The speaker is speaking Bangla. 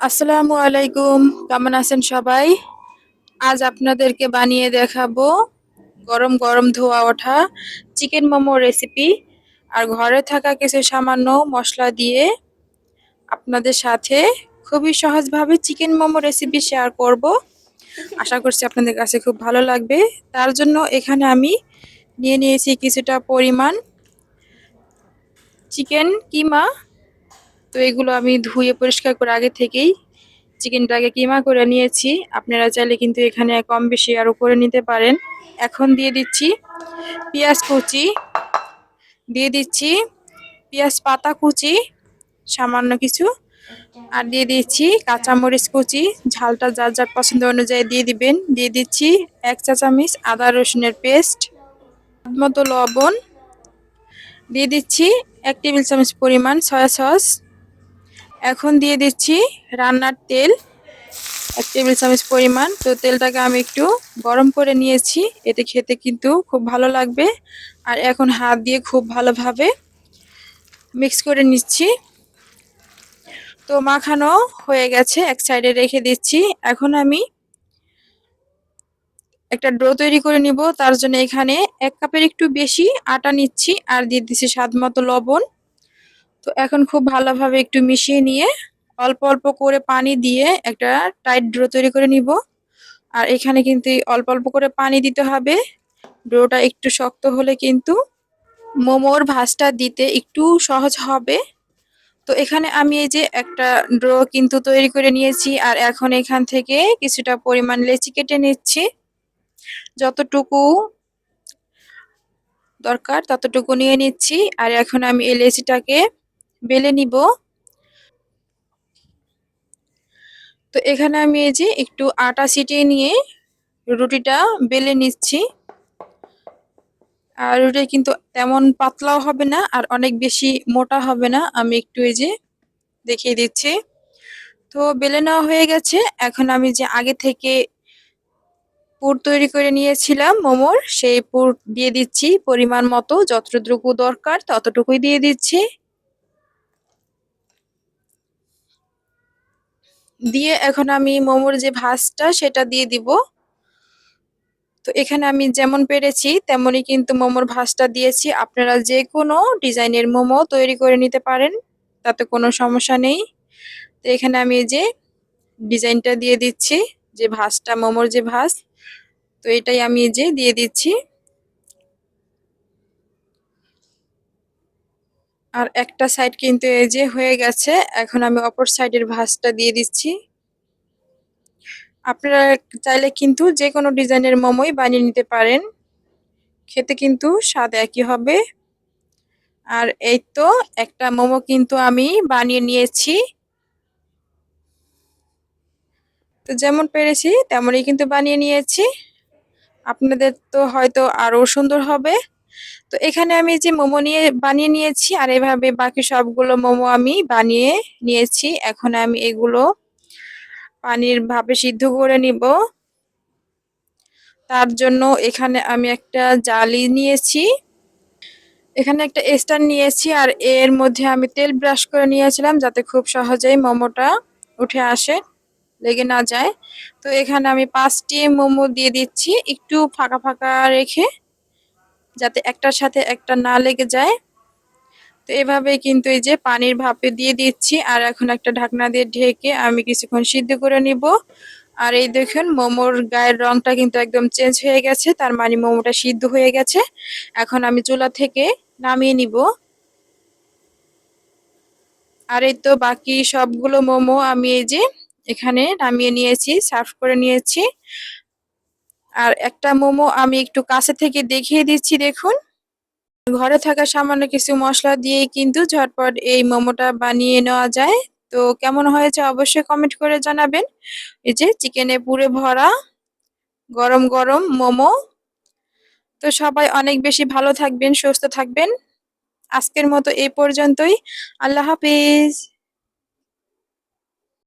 আসসালামু আলাইকুম, কেমন আছেন সবাই? আজ আপনাদেরকে বানিয়ে দেখাবো গরম গরম ধোয়া ওঠা চিকেন মোমো রেসিপি আর ঘরে থাকা কিছু সামান্য মশলা দিয়ে আপনাদের সাথে খুবই সহজভাবে চিকেন মোমো রেসিপি শেয়ার করব। আশা করছি আপনাদের কাছে খুব ভালো লাগবে। তার জন্য এখানে আমি নিয়ে নিয়েছি কিছুটা পরিমাণ চিকেন কিমা তো এগুলো আমি ধুয়ে পরিষ্কার করে আগে থেকেই চিকেনটাকে কিমা করে নিয়েছি। আপনারা চাইলে কিন্তু এখানে কম বেশি আরও করে নিতে পারেন। এখন দিয়ে দিচ্ছি পেঁয়াজ কুচি, দিয়ে দিচ্ছি পেঁয়াজ পাতা কুচি, সামান্য কিছু, আর দিয়ে দিচ্ছি কাঁচামরিচ কুচি। ঝালটা যার যার পছন্দ অনুযায়ী দিয়ে দিবেন। দিয়ে দিচ্ছি এক চা চামচ আদা রসুনের পেস্ট মতো লবণ, দিয়ে দিচ্ছি এক টেবিল চামচ পরিমাণ সয়া সস এখন দিয়ে দিচ্ছি রান্নার তেল, এক টেবিল চামচ পরিমাণ। তো তেলটাকে আমি একটু গরম করে নিয়েছি, এতে খেতে কিন্তু খুব ভালো লাগবে। আর এখন হাত দিয়ে খুব ভালোভাবে মিক্স করে নিচ্ছি। তো মাখানো হয়ে গেছে, এক সাইডে রেখে দিচ্ছি। এখন আমি একটা ডো তৈরি করে নিব। তার জন্য এখানে এক কাপের একটু বেশি আটা নিচ্ছি, আর দিয়ে দিচ্ছি স্বাদ মতো লবণ। তো এখন খুব ভালোভাবে একটু মিশিয়ে নিয়ে অল্প অল্প করে পানি দিয়ে একটা টাইট ড্রো তৈরি করে নিব। আর এখানে কিন্তু অল্প অল্প করে পানি দিতে হবে। ড্রোটা একটু শক্ত হলে কিন্তু মোমোর ভাজটা দিতে একটু সহজ হবে। তো এখানে আমি এই যে একটা ড্রো কিন্তু তৈরি করে নিয়েছি আর এখন এখান থেকে কিছুটা পরিমাণ লেচি কেটে নিচ্ছি। যতটুকু দরকার ততটুকু নিয়ে নিচ্ছি। আর এখন আমি এই লেচিটাকে বেলে নিব। তো এখানে আমি এই যে একটু আটা ছিটিয়ে নিয়ে রুটিটা বেলে নিচ্ছি। আর রুটি কিন্তু তেমন পাতলাও হবে না আর অনেক বেশি মোটা হবে না। আমি একটু এই যে দেখিয়ে দিচ্ছি। তো বেলে নেওয়া হয়ে গেছে। এখন আমি যে আগে থেকে পুর তৈরি করে নিয়েছিলাম মোমোর, সেই পুর দিয়ে দিচ্ছি। পরিমাণ মতো, যতটুকু দরকার ততটুকুই দিয়ে দিচ্ছি। দিয়ে এখন আমি মোমোর যে ভাজটা, সেটা দিয়ে দিব। তো এখানে আমি যেমন পেরেছি, তেমনই কিন্তু মোমোর ভাজটা দিয়েছি। আপনারা যে কোনো ডিজাইনের মোমো তৈরি করে নিতে পারেন, তাতে কোনো সমস্যা নেই। তো এখানে আমি যে ডিজাইনটা দিয়ে দিচ্ছি, যে ভাজটা, মোমোর যে ভাজ, তো এটাই আমি যে দিয়ে দিচ্ছি। আর একটা সাইড কিন্তু এই যে হয়ে গেছে, এখন আমি অপর সাইডের ভাঁজটা দিয়ে দিচ্ছি। আপনারা চাইলে কিন্তু যে কোনো ডিজাইনের মোমোই বানিয়ে নিতে পারেন। খেতে কিন্তু স্বাদ একই হবে। আর এই তো একটা মোমো কিন্তু আমি বানিয়ে নিয়েছি। তো যেমন পেরেছি, তেমনই কিন্তু বানিয়ে নিয়েছি। আপনাদের তো হয়তো আরও সুন্দর হবে। তো এখানে আমি যে মোমো নিয়ে বানিয়ে নিয়েছি, আর এভাবে বাকি সবগুলো মোমো আমি বানিয়ে নিয়েছি। এখন আমি এগুলো পানির ভাবে সিদ্ধ করে নিব। তার জন্য এখানে আমি একটা জালি নিয়েছি। এখানে একটা স্ট্যান্ড নিয়েছি, আর এর মধ্যে আমি তেল ব্রাশ করে নিয়েছিলাম যাতে খুব সহজেই মোমোটা উঠে আসে, লেগে না যায়। তো এখানে আমি পাঁচটি মোমো দিয়ে দিচ্ছি, একটু ফাঁকা ফাঁকা রেখে। যাতে একটার সাথে একটা না লেগে যায়। তো এভাবে কিন্তু এই যে পানির ভাপে দিয়ে দিচ্ছি, আর এখন একটা ঢাকনা দিয়ে ঢেকে আমি কিছুক্ষণ সিদ্ধ করে নিব। আর এই দেখুন, মোমোর গায়ের রংটা কিন্তু একদম চেঞ্জ হয়ে গেছে, তার মানে মোমোটা সিদ্ধ হয়ে গেছে। এখন আমি চুলা থেকে নামিয়ে নিব। আর এই তো বাকি সবগুলো মোমো আমি এই যে এখানে নামিয়ে নিয়েছি, সার্ভ করে নিয়েছি। আর একটা মোমো আমি একটু কাছে থেকে দেখিয়ে দিচ্ছি, দেখুন। ঘরে থাকা সামান্য কিছু মশলা দিয়ে কিন্তু ঝটপট এই মোমোটা বানিয়ে নেওয়া যায়। তো কেমন হয়েছে অবশ্যই কমেন্ট করে জানাবেন। এই যে চিকেনে পুরে ভরা গরম গরম মোমো। তো সবাই অনেক বেশি ভালো থাকবেন, সুস্থ থাকবেন। আজকের মতো এই পর্যন্তই। আল্লাহ হাফিজ।